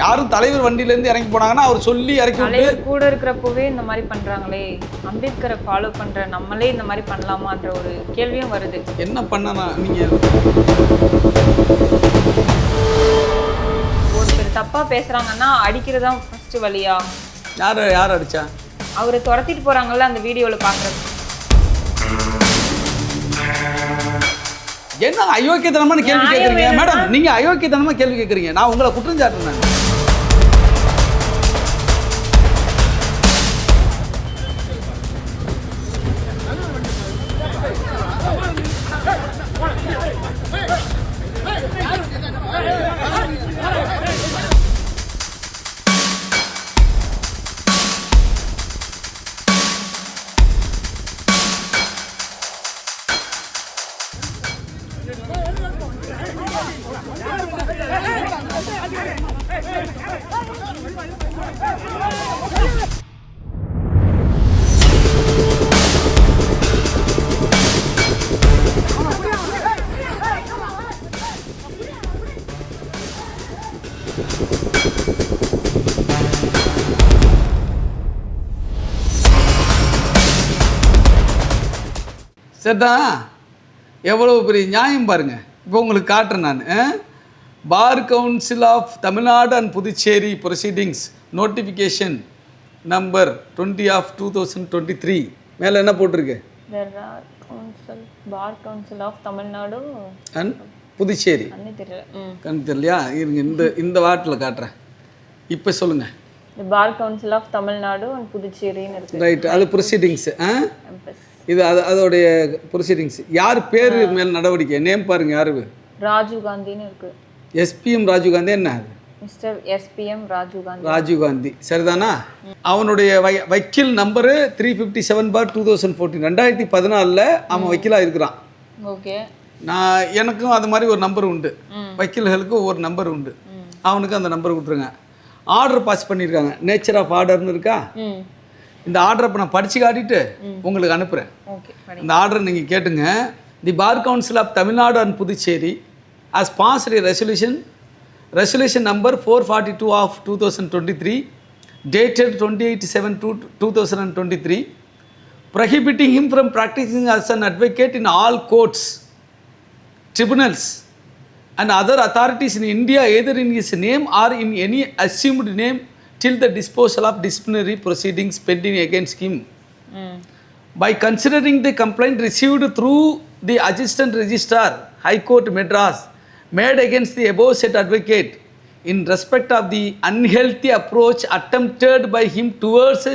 யாரும் தலைவர் வண்டியிலேருந்து இறங்கி போனாங்கன்னா அவர் சொல்லி இறக்கி விட்டு கூட இருக்கிறப்பவே இந்த மாதிரி பண்றாங்களே. அம்பேத்கரை ஃபாலோ பண்ற நம்மளே இந்த மாதிரி பண்ணலாமான்ற ஒரு கேள்வியும் வருது. என்ன பண்ணனா நீங்கள் ஒருத்தர் தப்பா பேசுறாங்கன்னா அடிக்கிறதா ஃபர்ஸ்ட் வழியா. யார் யார் அடிச்சா? அவரை துரத்திட்டு போறாங்கல்ல அந்த வீடியோல பாக்குறது. என்ன அயோக்கியத்தனமான கேள்வி கேட்குறீங்க மேடம் நீங்க அயோக்கியத்தனமா கேள்வி கேட்குறீங்க நான் உங்களை குற்றம் சாட்டுறேன் சரிதான் எவ்வளவு பெரிய நியாயம் பாருங்க. இப்போ உங்களுக்கு காட்டுறேன் நான் bar council of Tamil Nadu and Puducherry proceedings notification number twenty of two thousand twenty three மேலே என்ன போட்டிருக்கு? Bar council of Tamil Nadu and Puducherry கண் தெரியலையா? இருங்க இந்த இந்த வாட்டில் காட்டுறேன். இப்போ சொல்லுங்கள் bar council of Tamil Nadu and புதுச்சேரின்னு right அது ப்ரொசீடிங்ஸு ஆ. இது அது அதோடைய ப்ரொசீடிங்ஸ் யார் பேர் மேல் நடவடிக்கை? நேம் பாருங்க யாரு? ராஜீவ் காந்தின்னு இருக்கு. எஸ்பிஎம் ராஜீவ்காந்தி என்ன அது? Mister SPM Rajiv Gandhi. Rajiv Gandhi சரிதானா? அவனுடைய வை வக்கீல் number three fifty seven bar two thousand fourteen ரெண்டாயிரத்தி பதினாலில் அவன் வக்கீலாக இருக்கிறான். ஓகே. நான் எனக்கும் அது மாதிரி ஒரு நம்பர் உண்டு. ம். வக்கீல்களுக்கு ஒரு நம்பர் உண்டு. அவனுக்கு அந்த நம்பர் கொடுத்துருங்க. ஆர்டர் பாஸ் பண்ணியிருக்காங்க. நேச்சர் ஆஃப் ஆர்டர்னு இருக்கா? இந்த ஆர்டரை இப்போ நான் படித்து காட்டிட்டு உங்களுக்கு அனுப்புகிறேன் இந்த ஆர்டர் நீங்கள் கேட்டுங்க the Bar Council of Tamil Nadu and Puducherry as passed a resolution resolution number 442 of 2023 dated 28 7 2023 prohibiting him from practicing as an advocate in all courts tribunals and other authorities in India either in his name or in any assumed name till the disposal of disciplinary proceedings pending against him ம் by considering the complaint received through the Assistant Registrar, High Court Madras, made against the above said advocate in respect of the unhealthy approach attempted by him towards,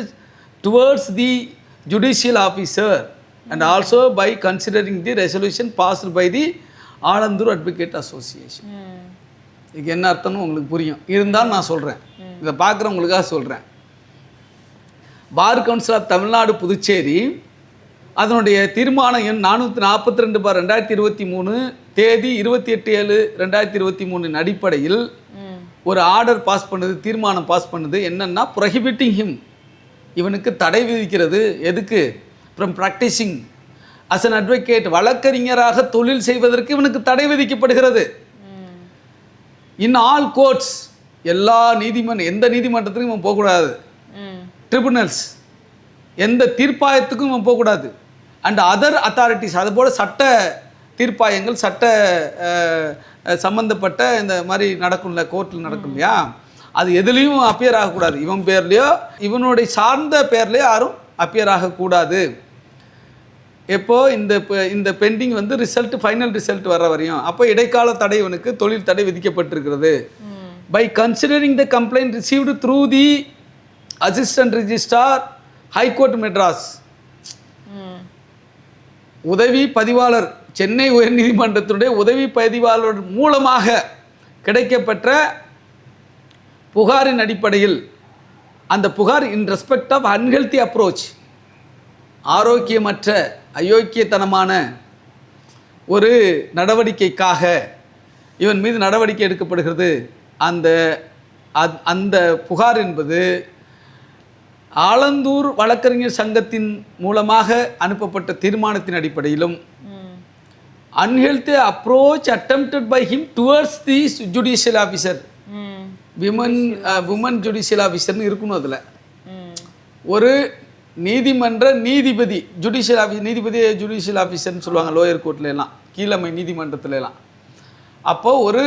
towards the judicial officer and also by considering the resolution passed by the Alandur Advocate Association. ம் இதுக்கு என்ன அர்த்தம்னு உங்களுக்கு புரியும். இருந்தாலும் நான் சொல்கிறேன் இதை பார்க்குறவங்களுக்காக சொல்கிறேன் Bar Council of Tamil Nadu Puducherry அதனுடைய தீர்மானம் எண் நானூற்றி நாற்பத்தி ரெண்டு பார் ரெண்டாயிரத்தி இருபத்தி மூணு தேதி இருபத்தி எட்டு ஏழு ரெண்டாயிரத்தி இருபத்தி மூணின் அடிப்படையில் ஒரு ஆர்டர் பாஸ் பண்ணுது தீர்மானம் பாஸ் பண்ணுது. என்னன்னா ப்ரொஹிபிட்டிங் ஹிம் இவனுக்கு தடை விதிக்கிறது. எதுக்கு? From practising as an advocate வழக்கறிஞராக தொழில் செய்வதற்கு இவனுக்கு தடை விதிக்கப்படுகிறது. இன் ஆல் கோர்ட்ஸ் எல்லா நீதிமன்ற எந்த நீதிமன்றத்துக்கும் இவன் போகக்கூடாது. ட்ரிபுனல்ஸ் எந்த தீர்ப்பாயத்துக்கும் இவன் போகக்கூடாது. அண்ட் அதர் அத்தாரிட்டிஸ் அதுபோல் சட்ட தீர்ப்பாயங்கள் சட்ட சம்பந்தப்பட்ட இந்த மாதிரி நடக்கும்ல கோர்ட்டில் நடக்கும் இல்லையா? அது எதுலேயும் அப்பியர் ஆகக்கூடாது. இவன் பேர்லையோ இவனுடைய சார்ந்த பேர்லையோ யாரும் அப்பியர் ஆகக்கூடாது. எப்போ இந்த ப- இந்த பெண்டிங் வந்து ரிசல்ட் ஃபைனல் ரிசல்ட் வர வரையும் அப்போ இடைக்கால தடை இவனுக்கு தொழில் தடை விதிக்கப்பட்டிருக்கிறது. ம். By considering the complaint received through the assistant registrar high court madras. ம். உதவி பதிவாளர் சென்னை உயர்நீதிமன்றத்தினுடைய உதவி பதிவாளர் மூலமாக கிடைக்கப்பெற்ற புகாரின் அடிப்படையில் அந்த புகார் in respect of unhealthy approach ஆரோக்கியமற்ற அயோக்கியத்தனமான ஒரு நடவடிக்கைக்காக இவன் மீது நடவடிக்கை எடுக்கப்படுகிறது. அந்த அந்த புகார் என்பது ஆலந்தூர் வழக்கறிஞர் சங்கத்தின் மூலமாக அனுப்பப்பட்ட தீர்மானத்தின் அடிப்படையிலும் ம். unhealthy approach attempted by him towards the judicial officer. ம். விமன் விமன் ஜுடிஷியல் ஆஃபீஸர்னு இருக்கணும் அதில். ஒரு நீதிமன்ற நீதிபதி ஜுடிஷியல் ஆஃபீஸ் நீதிபதி ஜுடிஷியல் ஆஃபீஸர்னு சொல்லுவாங்க லோயர் கோர்ட்ல எல்லாம் கீழமை நீதிமன்றத்துல எல்லாம் அப்போ ஒரு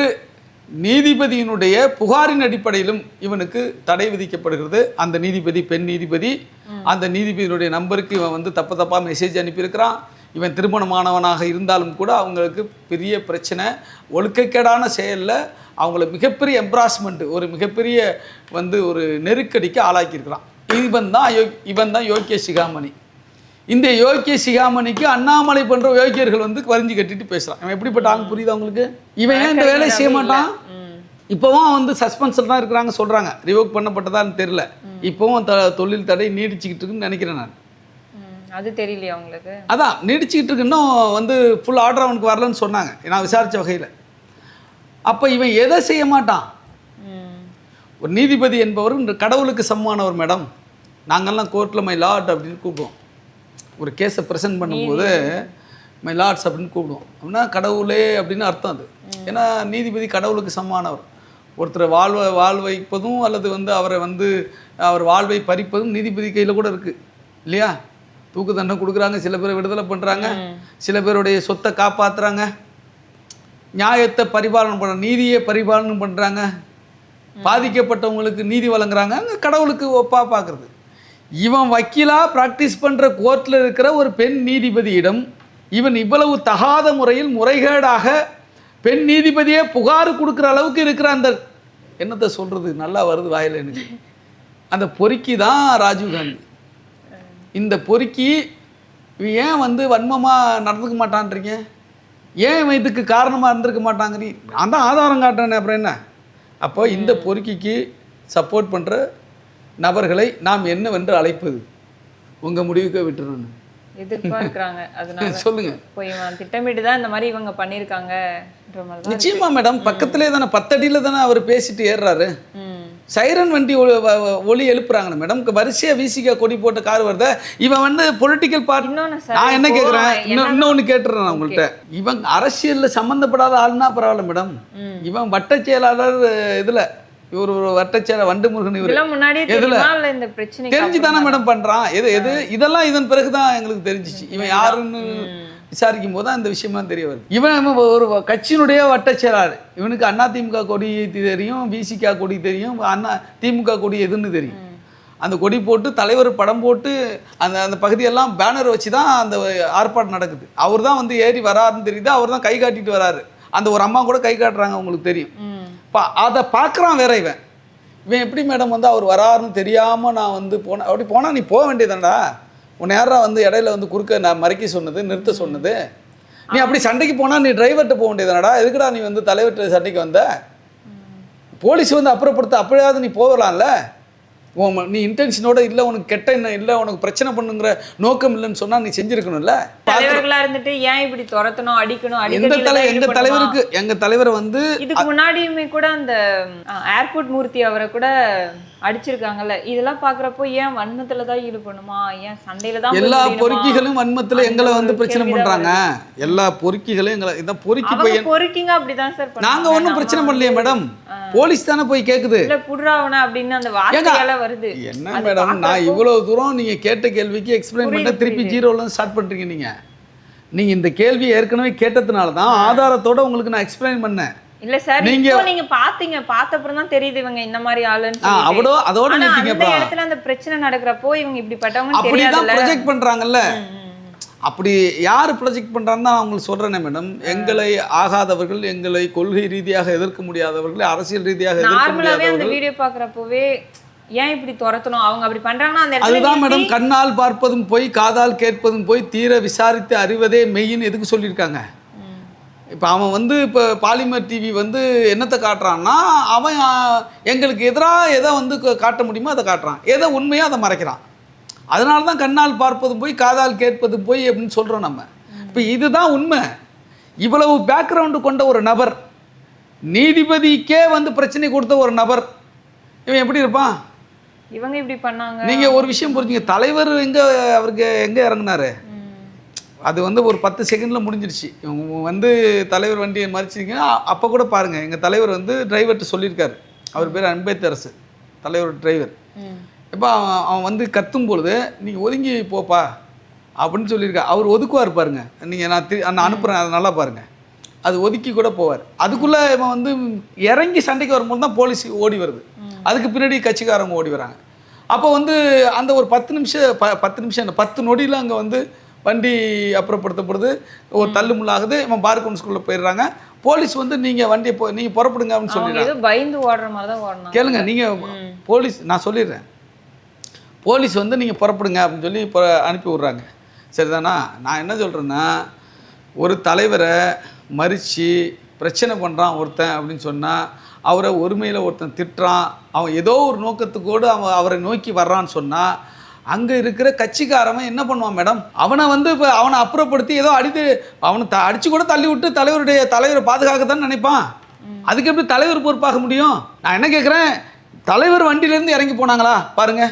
நீதிபதியினுடைய புகாரின் அடிப்படையிலும் இவனுக்கு தடை விதிக்கப்படுகிறது. அந்த நீதிபதி பெண் நீதிபதி அந்த நீதிபதியினுடைய நம்பருக்கு இவன் வந்து தப்பு தப்பாக மெசேஜ் அனுப்பியிருக்கிறான். இவன் திருமணமானவனாக இருந்தாலும் கூட அவங்களுக்கு பெரிய பிரச்சனை ஒழுக்கக்கேடான செயலில் அவங்கள மிகப்பெரிய எம்ப்ராஸ்மெண்ட் ஒரு மிகப்பெரிய வந்து ஒரு நெருக்கடிக்கு ஆளாக்கியிருக்கிறான். இவன் தான் யோ இவன் தான் யோக்கிய சிகாமணி. இந்த யோக்கிய சிகாமணிக்கு அண்ணாமலை பண்ற யோக்கியர்கள் வந்து வரிஞ்சு கட்டிட்டு பேசுறான். இவன் எப்படிப்பட்ட ஆள் புரியுதா உங்களுக்கு? இவன் ஏன் இந்த வேலையை செய்ய மாட்டான்? இப்போவும் வந்து சஸ்பென்ஸில் தான் இருக்கிறாங்க சொல்றாங்க. ரிவோக் பண்ணப்பட்டதான்னு தெரியல. இப்போவும் த தொழில் தடை நீடிச்சுக்கிட்டு இருக்குன்னு நினைக்கிறேன் நான். அது தெரியலையா உங்களுக்கு? அதான் நீடிச்சுக்கிட்டு இருக்கு. இன்னும் வந்து ஃபுல் ஆர்டர் அவனுக்கு வரலன்னு சொன்னாங்க. நான் விசாரிச்ச வகையில். அப்போ இவன் எதை செய்ய மாட்டான்? ஒரு நீதிபதி என்பவர் கடவுளுக்கு சமமானவர் மேடம். நாங்கெல்லாம் கோர்ட்டில் மை லார்ட் அப்படின்னு கூப்பிடுவோம். ஒரு கேஸை ப்ரெசென்ட் பண்ணும்போது மை லார்ட்ஸ் அப்படின்னு கூப்பிடுவோம். அப்படின்னா கடவுளே அப்படின்னு அர்த்தம் அது. ஏன்னா நீதிபதி கடவுளுக்கு சமமானவர். ஒருத்தரை வாழ்வை வாழ் வைப்பதும் அல்லது வந்து அவரை வந்து அவர் வாழ்வை பறிப்பதும் நீதிபதி கையில் கூட இருக்குது இல்லையா? தூக்கு தண்டனை கொடுக்குறாங்க சில பேர் விடுதலை பண்ணுறாங்க சில பேருடைய சொத்தை காப்பாற்றுறாங்க நியாயத்தை பரிபாலனை பண்ண நீதியை பரிபாலனம் பண்ணுறாங்க பாதிக்கப்பட்டவங்களுக்கு நீதி வழங்குறாங்க. கடவுளுக்கு ஒப்பா பார்க்குறது இவன் வக்கீலாக ப்ராக்டிஸ் பண்ணுற கோர்ட்டில் இருக்கிற ஒரு பெண் நீதிபதியிடம் இவன் இவ்வளவு தகாத முறையில் முறைகேடாக பெண் நீதிபதியே புகார் கொடுக்குற அளவுக்கு இருக்கிற அந்த என்னத்தை சொல்கிறது நல்லா வருது வாயில் எனக்கு. அந்த பொறுக்கி தான் ராஜீவ் காந்தி. இந்த பொறுக்கி இவன் ஏன் வந்து வன்மமாக நடந்துக்க மாட்டான்றீங்க? ஏன் இவன் இதுக்கு காரணமாக இருந்திருக்க மாட்டாங்கிறீ? நான் தான் ஆதாரம் காட்டுறேனே அப்புறம் என்ன? அப்போ இந்த பொறுக்கிக்கு சப்போர்ட் பண்ணுற நபர்களை நாம் என்னவென்று அழைப்பது? உங்கள் முடிவுக்கு விட்டுறேன். எதிர்பார்க்கறாங்க. இவன் திட்டமிட்டு தான் இந்த மாதிரி இவங்க தான் நிச்சயமா மேடம். பக்கத்திலே தானே பத்தடியில் தானே அவர் பேசிட்டு ஏறுறாரு. சைரன் வண்டி ஒ- வ- வ- ஒலி எழுப்புறாங்க மேடம். வரிசையாக வீசிக்க கொடி போட்ட கார் வருத. இவன் வந்து பொலிட்டிக்கல் பார்ட்டி நான் என்ன கேட்குறேன் இன்னொன்று கேட்டுறேன் நான் உங்கள்கிட்ட. இவன் அரசியலில் சம்மந்தப்படாத ஆள்னா பரவாயில்ல மேடம். இவன் வட்டச் செயலாளர் இதில். இவர் ஒரு வட்டச் செயலர் வண்டு முருகன் இவர் பிரச்சனை தெரிஞ்சு தானே? மேடம் பண்ணுறான் எது எது? இதெல்லாம் இதன் பிறகு தான் எங்களுக்கு தெரிஞ்சிச்சு. இவன் யாருன்னு விசாரிக்கும் போது இந்த விஷயம்லாம் தெரிய வருது. இவன் ஒரு கட்சியினுடைய வட்டச் செயலாளர் இவனுக்கு அண்ணா திமுக கொடி தெரியும் பிசிக கொடி தெரியும் அண்ணா திமுக கொடி எதுன்னு தெரியும். அந்த கொடி போட்டு தலைவர் படம் போட்டு அந்த அந்த பகுதியெல்லாம் பேனர் வச்சு தான் அந்த ஆர்ப்பாட்டம் நடக்குது. அவர் தான் வந்து ஏறி வராருன்னு தெரியுது. அவர் தான் கை காட்டிட்டு வராரு. அந்த ஒரு அம்மா கூட கை காட்டுறாங்க உங்களுக்கு தெரியும். பா அதை பார்க்குறான் வேற இவன். இவன் எப்படி மேடம் வந்து அவர் வராருன்னு தெரியாமல் நான் வந்து போனேன் அப்படி போனால் நீ போக வேண்டியதானடா உன்னை யாரா வந்து இடையில வந்து குறுக்க நான் மறைக்க சொன்னது நிறுத்த சொன்னது? நீ அப்படி சண்டைக்கு போனால் நீ டிரைவர்கிட்ட போக வேண்டியதானடா எதுக்குடா நீ வந்து தலைவர்கிட்ட சண்டைக்கு வந்த? போலீஸ் வந்து அப்புறப்படுத்த அப்படியாவது நீ போகலாம்ல? உன் நீ இன்டென்ஷனோட இல்லை உனக்கு கெட்ட எண்ணம் இல்லை உனக்கு பிரச்சனை பண்ணுங்கிற நோக்கம் இல்லைன்னு சொன்னால் நீ செஞ்சிருக்கணும்ல? தலைவர்களா இருந்துட்டு ஏன் இப்படி துரத்தணும் அடிக்கணும் எந்த அடிக்கடி தலை தான் இது எங்க? தலைவருக்கு எங்க தலைவரை வந்து இதுக்கு முன்னாடியுமே கூட அந்த ஏர்போர்ட் மூர்த்தி அவரை கூட அடிச்சிருக்காங்கல்ல. இதெல்லாம் பாக்குறப்போ ஏன் வன்மத்துல தான் ஈடுபடணுமா? ஏன் சண்டையில தான் போய் எல்லா? பொறுக்கிகளும் வன்மத்துல எங்களை வந்து பிரச்சனை பண்றாங்க. எல்லா பொறுக்கிகளும் எங்களை இதான் பொறுக்கி பையன். பொறுக்கிங்க அப்படிதான் சார். நாங்க ஒன்றும் பிரச்சனை பண்ணலையே மேடம். போலீஸ் தானே போய் கேக்குது. இல்ல புடுறாவன அப்படின்னு அந்த வார்த்தையால வருது. என்ன மேடம்? நான் இவ்வளவு தூரம் நீங்க கேட்ட கேள்விக்கு எக்ஸ்பிளைன் பண்ண திருப்பி ஜீரோல ஸ்டார்ட் பண்றீங்க நீங்க நீங்க இந்த கேள்வி ஏற்கனவே கேட்டதுனால தான் ஆதாரத்தோட உங்களுக்கு நான் எக்ஸ்பிளைன் பண்ணேன். இல்ல சார் நீங்க- நீங்க பாத்தீங்க. பார்த்த அப்புறம் தான் தெரியுது இவங்க இந்த மாதிரி ஆளுன்னு. அவடோ அதோட ஆனா அந்த நிறுத்திங்கப்பா இடத்துல அந்த பிரச்சனை நடக்கிறப்போ இவங்க இப்படிப்பட்டவங்க அப்படிதான் தெரியாதுல்ல. ப்ரொஜெக்ட் பண்றாங்கல்ல. அப்படி யார் ப்ரொஜெக்ட் பண்ணுறான்னு தான் நான் உங்களுக்கு சொல்கிறேனே மேடம். எங்களை ஆகாதவர்கள் எங்களை கொள்கை ரீதியாக எதிர்க்க முடியாதவர்கள் அரசியல் ரீதியாக நார்மலாவே அந்த வீடியோ பாக்குறப்பவே ஏன் இப்படி துரத்தணும்? அவங்க அப்படி பண்றாங்கன்னா அந்த அதுதான் மேடம் கண்ணால் பார்ப்பதும் போய் காதால் கேட்பதும் போய் தீர விசாரித்து அறிவதே மெய்ன்னு எதுக்கு சொல்லியிருக்காங்க. இப்போ அவன் வந்து இப்போ பாலிமர் டிவி வந்து என்னத்தை காட்டுறான்னா அவன் எங்களுக்கு எதிராக எதை வந்து காட்ட முடியுமோ அதை காட்டுறான். எதை உண்மையோ அதை மறைக்கிறான். அதனால தான் கண்ணால் பார்ப்பதும் போய் காதால் கேட்பதும் போய் அப்படின்னு சொல்கிறோம் நம்ம. இப்போ இதுதான் உண்மை. இவ்வளவு பேக்ரவுண்டு கொண்ட ஒரு நபர் நீதிபதிக்கே வந்து பிரச்சனை கொடுத்த ஒரு நபர் இவன் எப்படி இருப்பான்? இவங்க இப்படி பண்ணாங்க. நீங்கள் ஒரு விஷயம் புரிஞ்சுங்க. தலைவர் எங்கே அவருக்கு எங்கே இறங்குனாரு. அது வந்து ஒரு பத்து செகண்டில் முடிஞ்சிருச்சு. வந்து தலைவர் வண்டியை மறிச்சிருக்கீங்க. அப்போ கூட பாருங்கள் எங்கள் தலைவர் வந்து டிரைவர்கிட்ட சொல்லியிருக்காரு. அவர் பேர் அம்பேத்தரசு தலைவர் டிரைவர் இப்போ அவன் அவன் வந்து கத்தும் பொழுது நீங்கள் ஒதுங்கி போப்பா அப்படின்னு சொல்லியிருக்கா. அவர் ஒதுக்குவார் பாருங்க. நீங்கள் நான் திரு நான் அனுப்புகிறேன் அதை நல்லா பாருங்க. அது ஒதுக்கி கூட போவார். அதுக்குள்ளே இவன் வந்து இறங்கி சண்டைக்கு வரும்போது தான் போலீஸ் ஓடி வருது. அதுக்கு பின்னாடி கட்சிக்காரங்க ஓடி வராங்க. அப்போ வந்து அந்த ஒரு பத்து நிமிஷம் ப பத்து நிமிஷம் பத்து நொடியில் அங்கே வந்து வண்டி அப்புறப்படுத்தப்படுது. ஒரு தள்ளுமுள்ளாகுது இவன் பார் கவுன்ஸ்குள்ளே போயிடுறாங்க. போலீஸ் வந்து நீங்கள் வண்டியை போ நீங்கள் புறப்படுங்க அப்படின்னு சொல்லிடுறாங்க. ஏதோ பயந்து ஓடுற மாதிரி தான் ஓடினாங்க. கேளுங்க நீங்கள் போலீஸ் நான் சொல்லிடுறேன். போலீஸ் வந்து நீங்கள் புறப்படுங்க அப்படின்னு சொல்லி இப்போ அனுப்பி விட்றாங்க. சரிதானா? நான் என்ன சொல்கிறேன்னா ஒரு தலைவரை மறித்து பிரச்சனை பண்ணுறான் ஒருத்தன் அப்படின்னு சொன்னால் அவரை ஒருமையில் ஒருத்தன் திட்டுறான். அவன் ஏதோ ஒரு நோக்கத்துக்கோடு அவன் அவரை நோக்கி வர்றான்னு சொன்னால் அங்கே இருக்கிற கட்சிக்காரவன் என்ன பண்ணுவான் மேடம்? அவனை வந்து இப்போ அவனை அப்புறப்படுத்தி ஏதோ அடித்து அவனை த அடித்து கூட தள்ளி விட்டு தலைவருடைய தலைவரை பாதுகாக்கத்தான் நினைப்பான்? அதுக்கு எப்படி தலைவர் பொறுப்பாக முடியும்? நான் என்ன கேட்குறேன் தலைவர் வண்டியிலேருந்து இறங்கி போனாங்களா? பாருங்க.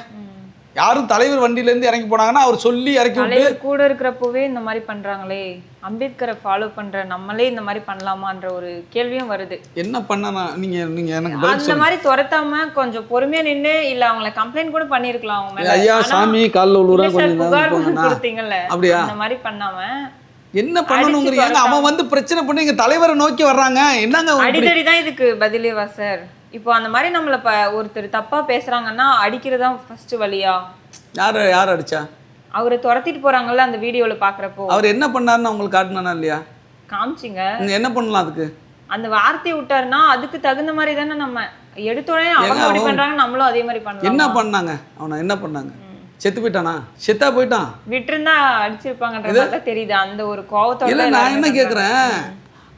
யாரும் தலைவர் வண்டியிலேருந்து இறங்கி போனாங்கன்னா அவர் சொல்லி இறக்கி விட்டு கூட இருக்கிறப்பவே இந்த மாதிரி பண்றாங்களே. அம்பேத்கரை ஃபாலோ பண்ற நம்மளே இந்த மாதிரி பண்ணலாமான்ற ஒரு கேள்வியும் வருது. என்ன பண்ண நீங்கள் நீங்கள் எனக்கு அந்த மாதிரி துரத்தாம கொஞ்சம் பொறுமையா நின்னு இல்ல அவங்கள கம்ப்ளைண்ட் கூட பண்ணிருக்கலாம் அவங்க ஐயா சாமி காலில் சார், கொஞ்சம் கொடுத்தீங்கல்ல அப்படியா? அந்த மாதிரி பண்ணாம என்ன பண்ணணுங்கிறீங்க அவன் வந்து பிரச்சனை பண்ணி எங்க தலைவரை நோக்கி வர்றாங்க. என்னங்க? அடிதடி தான் இதுக்கு பதிலேவா சார்? இப்போ அந்த மாதிரி நம்மள ப ஒருத்தர் தப்பா பேசுறாங்கன்னா அடிக்கிறதா ஃபர்ஸ்ட் வழியா? யார் யார் அடிச்சா? அவரை துரத்திட்டு போறாங்கல்ல அந்த வீடியோல பாக்குறப்போ. அவர் என்ன பண்ணாருன்னு உங்களுக்கு காட்டினானா இல்லையா? காமிச்சிங்க. என்ன பண்ணலாம் அதுக்கு? அந்த வார்த்தையை விட்டாருன்னா அதுக்கு தகுந்த மாதிரி தானே நம்ம எடுத்தோடனே அவங்க அப்படி பண்றாங்க நம்மளும் அதே மாதிரி என்ன பண்ணலாம் பண்ணாங்க? அவனை என்ன பண்ணாங்க? செத்து போயிட்டானா? செத்தா போயிட்டான்? விட்டுருந்தா அடிச்சிருப்பாங்கன்ற மாதிரி தான் தெரியுது. அந்த ஒரு கோவத்தோட இல்லை தான் நான் என்ன பண்றாங்க. கேட்குறேன்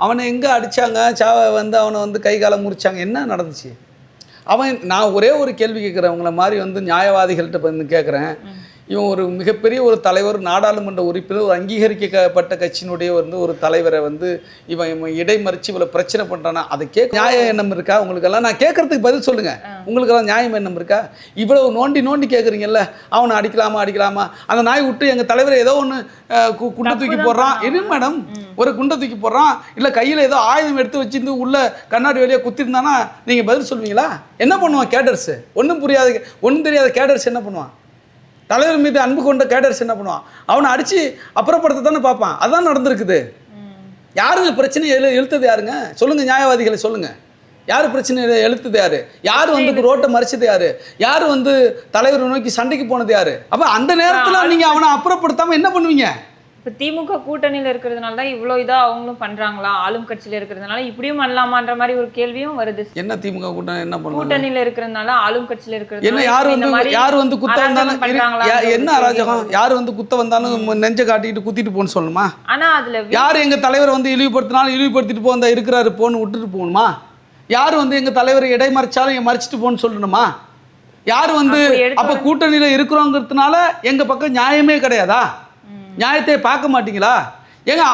அவனை எங்கே அடிச்சாங்க? சாவை வந்து அவனை வந்து கை காலை முறிச்சாங்க. என்ன நடந்துச்சு? அவன் நான் ஒரே ஒரு கேள்வி கேட்குறேன். உங்களை மாதிரி வந்து நியாயவாதிகள்கிட்ட வந்து கேட்குறேன். இவன் ஒரு மிகப்பெரிய ஒரு தலைவர் நாடாளுமன்ற உறுப்பினர் ஒரு அங்கீகரிக்கப்பட்ட கட்சியினுடைய வந்து ஒரு தலைவரை வந்து இவன் இவன் இடைமறிச்சு இவ்வளோ பிரச்சனை பண்ணுறானா அதை கேட்க நியாய எண்ணம் இருக்கா? உங்களுக்கெல்லாம் நான் கேட்கறதுக்கு பதில் சொல்லுங்கள் உங்களுக்கெல்லாம் நியாயம் எண்ணம் இருக்கா? இவ்வளவு நோண்டி நோண்டி கேட்குறீங்கல்ல அவனை அடிக்கலாமா அடிக்கலாமா? அந்த நாய் விட்டு எங்கள் தலைவரை ஏதோ ஒன்று குண்டை தூக்கி போடுறான். இது மேடம்? ஒரு குண்டை தூக்கி போடுறான். இல்லை கையில் ஏதோ ஆயுதம் எடுத்து வச்சிருந்து உள்ள கண்ணாடி வழியாக குத்திருந்தானா? நீங்கள் பதில் சொல்லுவீங்களா என்ன பண்ணுவான் கேடர்ஸ் ஒன்றும் புரியாத ஒன்றும் தெரியாத கேடர்ஸ் என்ன பண்ணுவான்? தலைவர் மீது அன்பு கொண்ட கேடர்ஸ் என்ன பண்ணுவான்? அவனை அடித்து அப்புறப்படுத்த தானே பார்ப்பான். அதான் நடந்திருக்குது. யாருங்க பிரச்சனையை எழு இழுத்தது யாருங்க? சொல்லுங்க நியாயவாதிகளை சொல்லுங்க. யார் பிரச்சனை இழுத்தது யாரு? யார் வந்து ரோட்டை மறிச்சது யாரு? யார் வந்து தலைவரை நோக்கி சண்டைக்கு போனது யாரு? அப்ப அந்த நேரத்துல நீங்க அவனை அப்புறப்படுத்தாம என்ன பண்ணுவீங்க? இப்ப திமுக கூட்டணியில இருக்கிறதுனால தான் இவ்வளோ இதா அவங்களும் பண்றாங்களா? ஆளும் கட்சியில இருக்கிறதுனால இப்படியும் பண்ணலாமான்ற மாதிரி ஒரு கேள்வியும் வருது. என்ன திமுக கூட்டம் என்ன பண்ணுவாங்க கூட்டணியில இருக்கிறதுனால ஆளும் கட்சியில இருக்கிறதுனால என்ன யார் வந்து யார் வந்து குத்த வந்தாலும் என்ன அராஜகம்? யார் வந்து குத்த வந்தாலும் நெஞ்சை காட்டிட்டு குத்திட்டு போன்னு சொல்லணுமா? ஆனா அதுல யார் எங்க தலைவரை வந்து இழிவுபடுத்தினாலும் இழிவுபடுத்திட்டு போ அந்த இருக்கிறாரு போன்னு விட்டுட்டு போகணுமா? யார் வந்து எங்க தலைவரை இடைமறிச்சாலும் எங்க மறிச்சிட்டு போன்னு சொல்லணுமா? யார் வந்து அப்ப கூட்டணியில இருக்கிறோங்கிறதுனால எங்க பக்கம் நியாயமே கிடையாதா? நியாயத்தை பார்க்க மாட்டீங்களா? ஏங்க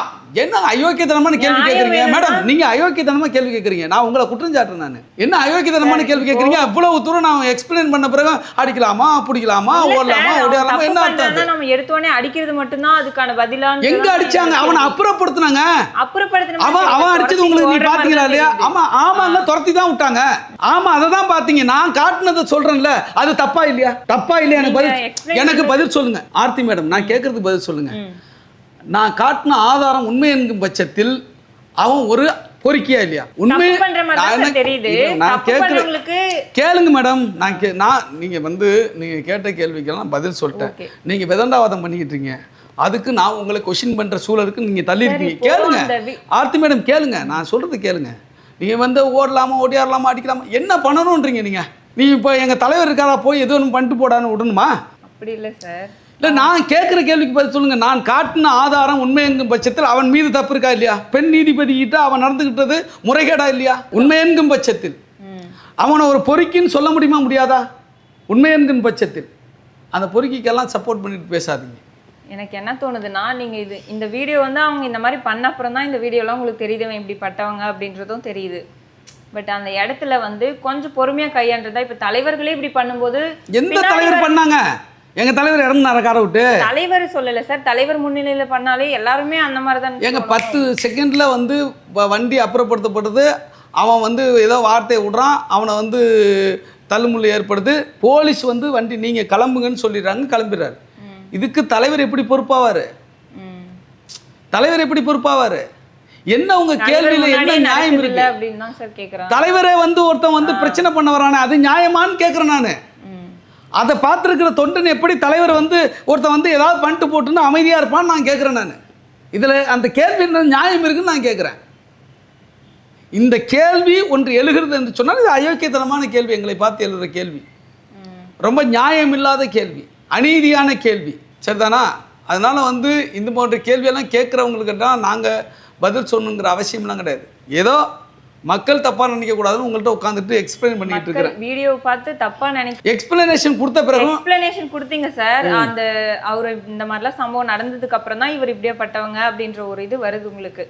என்ன அயோக்கியத்தனமான கேள்வி கேட்குறீங்க மேடம் நீங்க அயோக்கியத்தனமா கேள்வி கேட்குறீங்க நான் உங்களை குற்றம் சாட்டுறேன் நான். என்ன அயோக்கியத்தனமான கேள்வி கேட்குறீங்க அவ்வளவு தூரம் நான் எக்ஸ்பிளைன் பண்ண பிறகு அடிக்கலாமா பிடிக்கலாமா ஓடலாமா ஓடியாலாமா என்ன அர்த்தம்? நம்ம எடுத்தோடனே அடிக்கிறது மட்டும்தான் அதுக்கான பதிலான்னு எங்க. அடிச்சாங்க? அவனை அப்புறப்படுத்துனாங்க. அப்புறப்படுத்தின அவன் அவன் அடிச்சது உங்களுக்கு நீ பாத்தீங்களா இல்லையா? தெரியுது. ஆமா ஆமாங்க துரத்தி தான் விட்டாங்க. ஆமா அதை தான் பாத்தீங்க. நான் காட்டுனதை சொல்றேன்ல. அது தப்பா இல்லையா? தப்பா இல்லையா? எனக்கு பதில் எனக்கு பதில் சொல்லுங்க. ஆர்த்தி மேடம் நான் கேட்கறதுக்கு பதில் சொல்லுங்க. நான் காட்டின ஆதாரம் உண்மை என்கும் பட்சத்தில் அவன் ஒரு பொறுக்கியா இல்லையா? உண்மை நான் தான் என்ன- சார் தெரியுது. இல்ல, நான் தப்பு கேட்கற பண்றவங்களுக்கு கேளுங்க மேடம். நான் கே நான் நீங்கள் வந்து நீங்கள் கேட்ட கேள்விக்கெல்லாம் பதில் சொல்லிட்டேன். நீங்கள் விதண்டாவாதம் பண்ணிக்கிட்டு இருக்கீங்க. அதுக்கு நான் உங்களை கொஷின் பண்ணுற சூழலுக்கு நீங்கள் தள்ளி இருக்கீங்க. கேளுங்க. ஆர்த்தி மேடம் கேளுங்க. நான் சொல்கிறது கேளுங்க. நீங்கள் வந்து ஓடலாமா ஓடியாரலாமா அடிக்கலாமா என்ன பண்ணணுன்றீங்க நீங்கள் நீ இப்போ எங்கள் தலைவர் இருக்காரா போய் எது ஒன்று பண்ணிட்டு போடான்னு விடணுமா? அப்படி இல்ல சார். இல்லை நான் கேட்குற கேள்விக்கு பதில் சொல்லுங்க. நான் காட்டின ஆதாரம் உண்மை என்கும் பட்சத்தில் அவன் மீது தப்பு இருக்கா இல்லையா? பெண் நீதிபதி கிட்ட அவன் நடந்துக்கிட்டது முறைகேடா இல்லையா? உண்மை என்கும் பட்சத்தில். அவனை ஒரு பொறுக்கின்னு சொல்ல முடியுமா முடியாதா? உண்மை என்கிற பட்சத்தில். அந்த பொறுக்கிக்கெல்லாம் சப்போர்ட் பண்ணிட்டு பேசாதீங்க. எனக்கு என்ன தோணுதுன்னா நீங்க இது இந்த வீடியோ வந்து அவங்க இந்த மாதிரி பண்ண அப்புறம் தான் இந்த வீடியோலாம் உங்களுக்கு தெரியுது இவன் இப்படி பட்டவங்க அப்படின்றதும் தெரியுது. பட் அந்த இடத்துல வந்து கொஞ்சம் பொறுமையா கையாண்டதா இப்ப தலைவர்களே இப்படி பண்ணும்போது எந்த தலைவர் வர- பண்ணாங்க? எங்க தலைவர் இறங்குனார காரை விட்டு. தலைவர் சொல்லல சார். தலைவர் முன்னிலையில பண்ணாலே எல்லாருமே அந்த மாதிரி தான் எங்க பத்து செகண்ட்ல வந்து வண்டி அப்புறப்படுத்தப்படுது அவன் வந்து ஏதோ வார்த்தையை விடுறான். அவனை வந்து தள்ளுமுள்ளு ஏற்படுது. போலீஸ் வந்து வண்டி நீங்கள் கிளம்புங்கன்னு சொல்லிடுறாங்க கிளம்பிடுறாரு. இதுக்கு தலைவர் எப்படி பொறுப்பாவார். தலைவர் எப்படி பொறுப்பாவார்? என்ன உங்க கேள்வியில என்ன நியாயம் இருக்கு? கேக்குறேன் தலைவரே வந்து ஒருத்தன் வந்து பிரச்சனை பண்ண வரானே அது நியாயமான்னு கேட்குறேன் நான். அதை பார்த்துருக்கிற தொண்டன் எப்படி தலைவர் வந்து ஒருத்தன் வந்து ஏதாவது பண்ணிட்டு போட்டுன்னு அமைதியாக இருப்பான்னு நான் கேட்குறேன் நான். இதில் அந்த கேள்வி என்ன நியாயம் இருக்குன்னு நான் கேட்குறேன். இந்த கேள்வி ஒன்று எழுகிறது என்று சொன்னால் இது அயோக்கியத்தனமான கேள்வி எங்களை பார்த்து எழுதுகிற கேள்வி. ரொம்ப நியாயம் இல்லாத கேள்வி அநீதியான கேள்வி. சரிதானா? அதனால வந்து இந்த போன்ற கேள்வியெல்லாம் கேட்குறவங்களுக்கெல்லாம் நாங்கள் பதில் சொல்லணுங்கிற அவசியம்லாம் கிடையாது. ஏதோ மக்கள் தப்பாக நினைக்கக்கூடாதுன்னு உங்கள்கிட்ட உட்காந்துட்டு எக்ஸ்பிளைன் பண்ணிட்டு மக்கள் இருக்கிறேன். வீடியோ பார்த்து தப்பா நினைச்சு எக்ஸ்பிளனேஷன் கொடுத்த பிறகும் எக்ஸ்பிளனேஷன் கொடுத்தீங்க சார். அந்த அவரு இந்த மாதிரிலாம் சம்பவம் நடந்ததுக்கு அப்புறம் தான் இவர் இப்படியாப்பட்டவங்க அப்படின்ற ஒரு இது வருது உங்களுக்கு.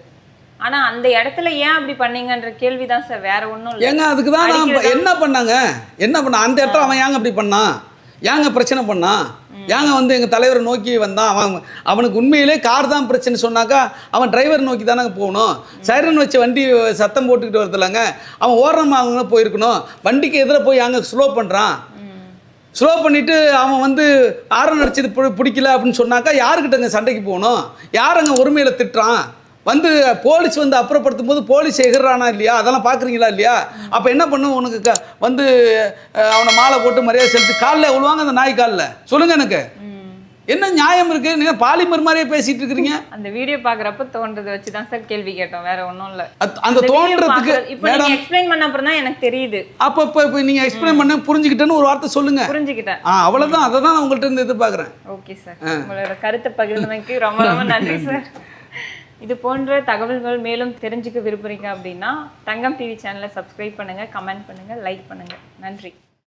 ஆனா அந்த இடத்துல ஏன் அப்படி பண்ணீங்கன்ற கேள்விதான் சார். வேற ஒண்ணும் இல்ல. ஏங்க அதுக்கு தான் என்ன பண்ணாங்க? என்ன பண்ண அந்த இடத்துல அவன் ஏங்க அப்படி பண்ணான்? ஏங்க பிரச்சனை பண்ணான் ஏங்க வந்து எங்கள் தலைவரை நோக்கி வந்தான் அவன் அவனுக்கு உண்மையிலே கார் தான் பிரச்சனை சொன்னாக்கா அவன் டிரைவர் நோக்கி தானே போகணும். சைரன் வச்ச வண்டி சத்தம் போட்டுக்கிட்டு வருதுலங்க அவன் ஓரமாக போயிருக்கணும். வண்டிக்கு எதிராக போய் அங்கே ஸ்லோ பண்ணுறான் ஸ்லோ பண்ணிவிட்டு அவன் வந்து ஆரம் அடிச்சது பி- பிடிக்கல அப்படின்னு சொன்னாக்கா யாருக்கிட்ட அங்கே சண்டைக்கு போகணும்? யாருங்க ஒருமையில் திட்டுறான்? வந்து போலீஸ் வந்து அப்புறப்படுத்தும் போது போலீஸ் எகிறானா இல்லையா? அதெல்லாம் பார்க்குறீங்களா இல்லையா? அப்போ என்ன பண்ணும் உனக்கு? க வந்து அவனை மாலை போட்டு மரியாதை செலுத்தி காலில் விழுவாங்க அந்த நாய் காலில். சொல்லுங்க எனக்கு. என்ன நியாயம் இருக்கு? நீங்கள் பாலிமர் மாதிரியே பேசிட்டு இருக்கிறீங்க. அந்த வீடியோ பாக்குறப்ப தோன்றதை வச்சு தான் சார் கேள்வி கேட்டோம். வேற ஒண்ணும் இல்ல. அந்த தோன்றதுக்கு இப்போ நீங்க மேடம் எக்ஸ்பிளைன் பண்ண அப்புறம் தான் எனக்கு தெரியுது. அப்போ இப்போ இப்போ நீங்கள் எக்ஸ்பிளைன் பண்ண புரிஞ்சுக்கிட்டேன்னு ஒரு வார்த்தை சொல்லுங்க. புரிஞ்சுக்கிட்டேன். ஆ அவ்வளோதான் அதை தான் நான் உங்கள்கிட்ட இருந்து எதிர்பார்க்குறேன். Okay sir. உங்களோட கருத்தை பகிர்ந்தமைக்கு ரொம்ப ரொம்ப நன்றி சார். இது போன்ற தகவல்கள் மேலும் தெரிஞ்சுக்க விரும்புகிறீங்க அப்படின்னா தங்கம் டிவி சேனலை சப்ஸ்கிரைப் பண்ணுங்கள் கமெண்ட் பண்ணுங்கள் லைக் பண்ணுங்கள் நன்றி.